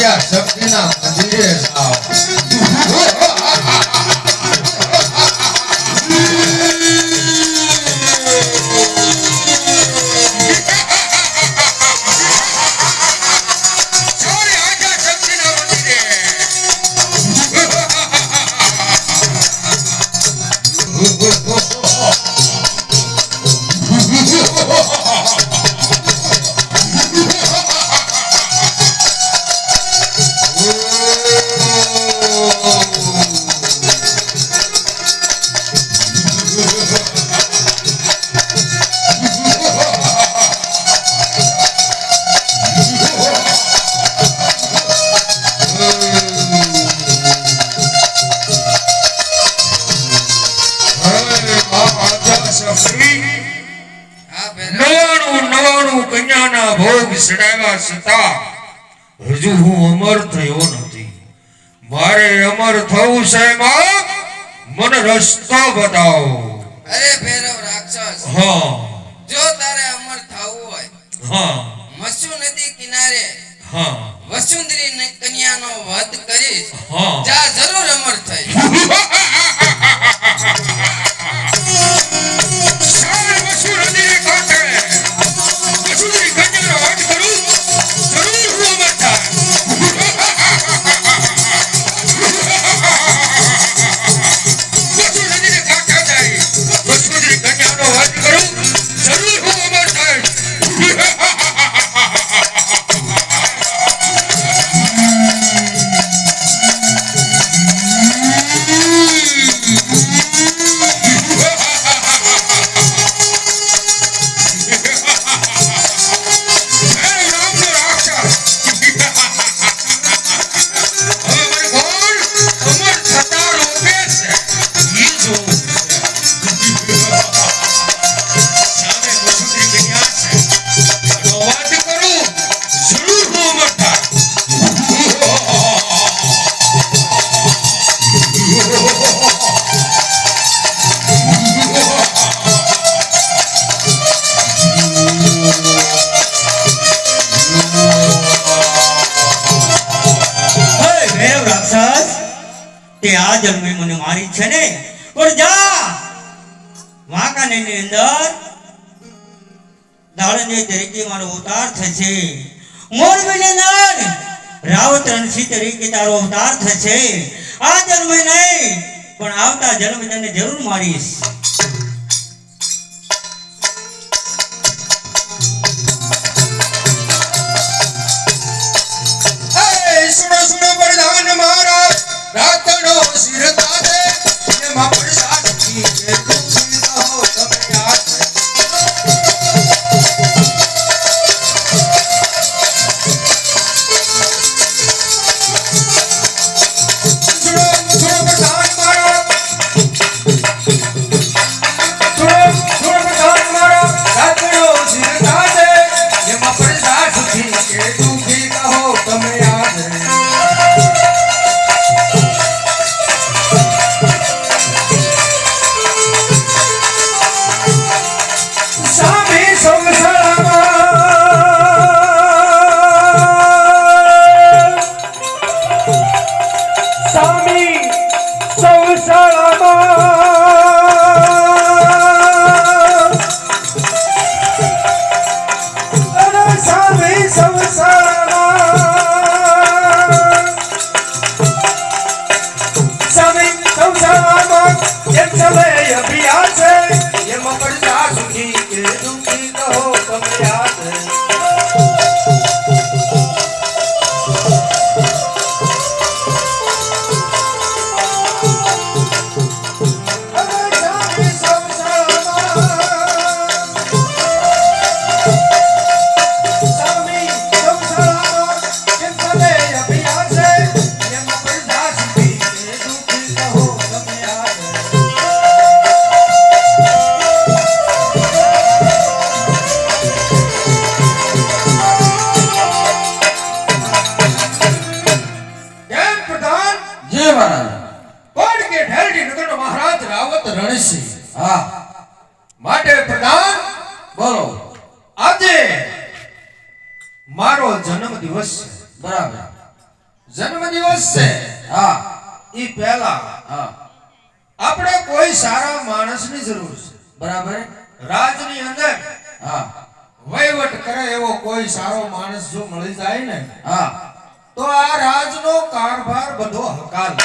આદ્યા શક્તિના મંદિરે જાઓ નવાણું નવાણું કન્યાના ભોગ ચડાવ્યા છતાં હજુ હું અમર થયો નથી. મારે અમર થવું સાહેબ મને રસ્તો બતાવો. અરે ભૈરવ રાક્ષસ હા. જો તારે અમર થવું હોય હા. મસુ નદી કિનારે હા. વસુંધરી ને કન્યાનો વધ કરીશ હા. જા જરૂર અમર થઈ જન્મે મને મારી છે ને? પણ જા! વાંકાનેરની અંદર દાળને તરીકે મારો અવતાર થશે. મોરબીની અંદર રાવત તરીકે તારો અવતાર થશે. આ જન્મે નહીં, પણ આવતા જન્મે તને જરૂર મારીશ. મહારાજ રાતનો શિર તારે એમાં પ્રસાદ મારો જન્મ દિવસ છે. બરાબર. જન્મદિવસ છે? હા. ઈ પહેલા. હા. આપણે કોઈ સારા માણસની જરૂર છે. બરાબર. રાજની અંદર હા. વહીવટ કરે એવો કોઈ સારો માણસ જો મળી જાય ને હા. તો આ રાજનો કારભાર બધો હકાલ.